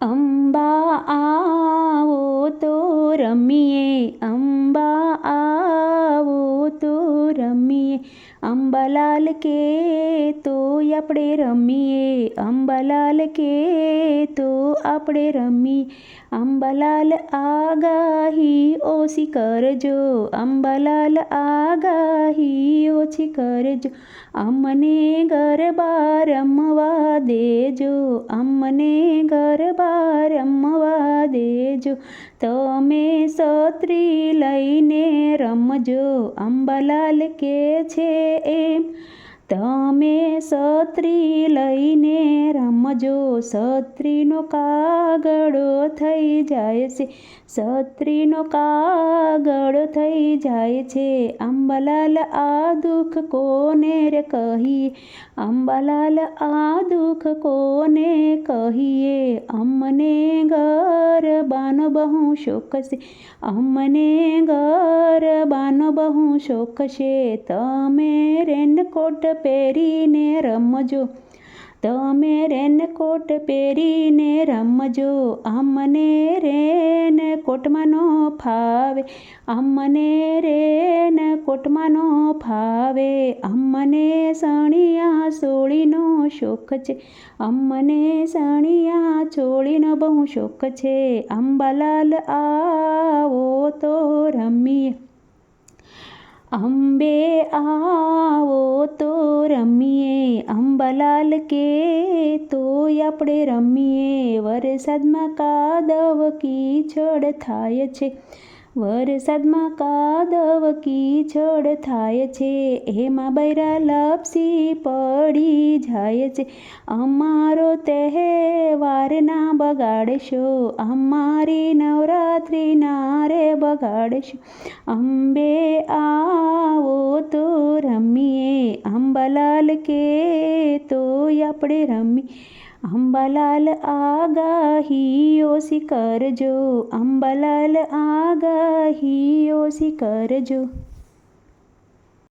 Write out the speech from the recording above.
અંબા આવો તો રમીએ, અંબા આવો તો રમીએ. અંબાલાલ કે તોય આપણે રમીએ, અંબાલાલ કે તો આપણે રમીએ. અંબાલાલ આગાહી ઓછી કરજો, અંબાલાલ આગાહી ઓછી કરજો. અમને ગરબા રમવા દેજો અમને ગરબા રમવા દેજો. તમે સત્રી લઈને રમજો અંબાલાલ કે છે એમ. તમે સત્રી લઈને રમજો, સત્રીનો કાગળો થઈ જાય છે. સત્રીનો કાગળો થઈ જાય છે. અંબાલાલ આ દુઃખ કોને રે કહીએ અંબાલાલ આ દુઃખ કોને કહીએ? અમને ગરબાનો બહુ શોખ છે. અમને ગરબાનો બહુ શોખ છે. તમે રેનકોટ પહેરીને રમજો. તમે રેનકોટ પહેરીને રમજો. અમને રેનકોટમાં નો ફાવે. અમને રેનકોટમાં નો ફાવે. અમને સણિયા સોળીનો શોખ છે. અમને સણિયા ચોળીનો બહુ શોખ છે. અંબાલાલ આવો તો રમીએ. અંબે આવો તો રમીએ અંબાલાલ કે તોય આપણે રમીએ. વરસાદમાં કાદવ કીચડ થાય છે. વરસાદમાં કાદવ કીચડ થાય છે. એમાં બૈરા લપસી પડી જાય છે. અમારો તહેવાર ના બગાડશો. અમારી નવરાત્રિ ના રે બગાડશો. અંબે આવો તો રમીએ અંબાલાલ કે તોય આપણે રમી. અંબાલાલ આગાહી ઓછી કરજો અંબાલાલ આગાહી ઓછી કરજો